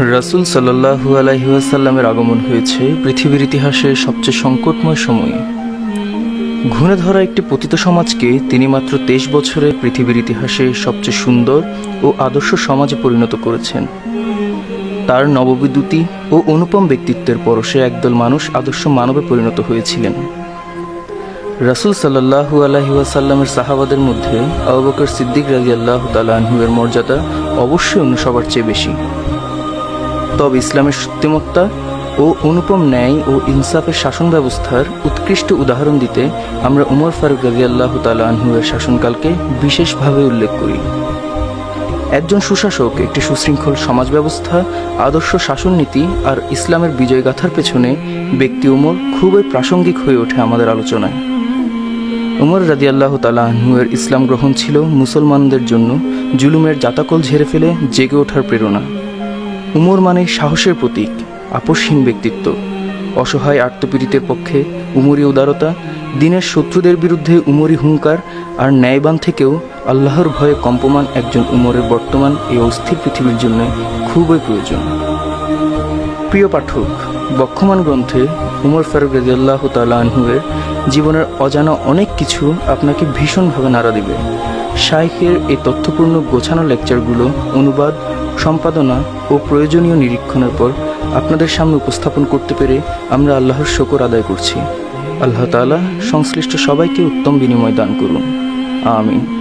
রাসুল সাল্লাহু আলহিহাসাল্লামের আগমন হয়েছে পৃথিবীর ইতিহাসের সবচেয়ে সংকটময় সময়ে। ঘুণে ধরা একটি পতিত সমাজকে তিনি মাত্র তেইশ বছরে পৃথিবীর ইতিহাসে সবচেয়ে সুন্দর ও আদর্শ সমাজে পরিণত করেছেন। তার নববিদ্যুতি ও অনুপম ব্যক্তিত্বের পরশে একদল মানুষ আদর্শ মানবে পরিণত হয়েছিলেন। রাসুল সাল্লাহু আলহিউসাল্লামের সাহাবাদের মধ্যে আবু বকর সিদ্দিক রাজি আল্লাহ তালাহুয়ের মর্যাদা অবশ্যই অন্য সবার চেয়ে বেশি। তবে ইসলামের সত্যমত্তা ও অনুপম ন্যায় ও ইনসাফের শাসন ব্যবস্থার উৎকৃষ্ট উদাহরণ দিতে আমরা উমর ফারুক রাজি আল্লাহ তালাহুয়ের শাসনকালকে বিশেষভাবে উল্লেখ করি। একজন সুশাসক, একটি সুশৃঙ্খল সমাজ ব্যবস্থা, আদর্শ শাসন নীতি আর ইসলামের বিজয়গাথার পেছনে ব্যক্তি উমর খুবই প্রাসঙ্গিক হয়ে ওঠে আমাদের আলোচনায়। উমর রাদিয়াল্লাহ তালাহুয়ের ইসলাম গ্রহণ ছিল মুসলমানদের জন্য জুলুমের জাতাকল ঝেড়ে ফেলে জেগে ওঠার প্রেরণা। উমর মানে সাহসের প্রতীক আপসহীন ব্যক্তিত্ব। অসহায় আত্মপীড়িতের পক্ষে উমরি উদারতা, দিনের শত্রুদের বিরুদ্ধে উমরি হুঙ্কার আর ন্যায়বান থেকেও আল্লাহর ভয়ে কম্পমান একজন উমরের বর্তমান এই অস্থির পৃথিবীর জন্য খুবই প্রয়োজন। প্রিয় পাঠক, বক্ষমান গ্রন্থে উমর ফারুক রাজিয়াল্লাহ তালাহুয়ের জীবনের অজানা অনেক কিছু আপনাকে ভীষণভাবে নাড়া দিবে। শাইখের এই তথ্যপূর্ণ গোছানো লেকচারগুলো অনুবাদ সম্পাদনা ও প্রয়োজনীয় নিরীক্ষণের পর আপনাদের সামনে উপস্থাপন করতে পেরে আমরা আল্লাহর শকর আদায় করছি। আল্লাহ তালা সংশ্লিষ্ট সবাইকে উত্তম বিনিময় দান করুন। আমিন।